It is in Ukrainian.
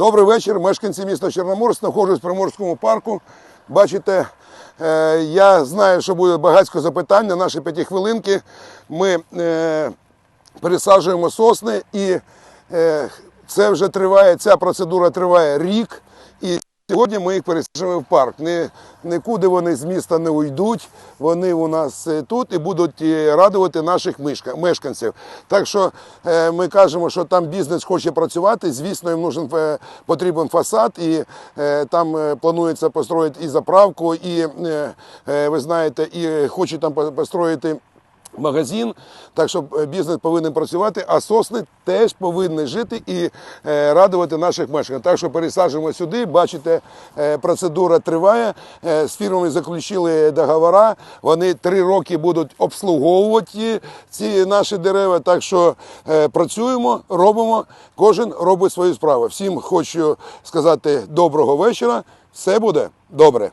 Добрий вечір, мешканці міста Чорноморськ. Знаходжусь в Приморському парку. Бачите, е, я знаю, що буде багатько запитань на наші п'ятихвилинки. Ми присаджуємо пересаджуємо сосни і е, це вже триває, ця процедура триває рік. І сьогодні ми їх пересаджуємо в парк. Ні, нікуди вони з міста не уйдуть. Вони у нас е, тут і будуть е, радувати наших мешка- мешканців. Так що е, ми кажемо, що там бізнес хоче працювати. Звісно, їм нужен потрібен фасад, і там планується построїти і заправку, і ви знаєте, і хочуть там построїти магазин, так що е, бізнес повинен працювати, а сосни теж повинні жити і е, радувати наших мешканців. Так що пересаджуємо сюди. Бачите, е, процедура триває. З фірмами заключили договори. Вони три роки будуть обслуговувати ці наші дерева. Так що працюємо, робимо. Кожен робить свою справу. Всім хочу сказати доброго вечора. Все буде добре.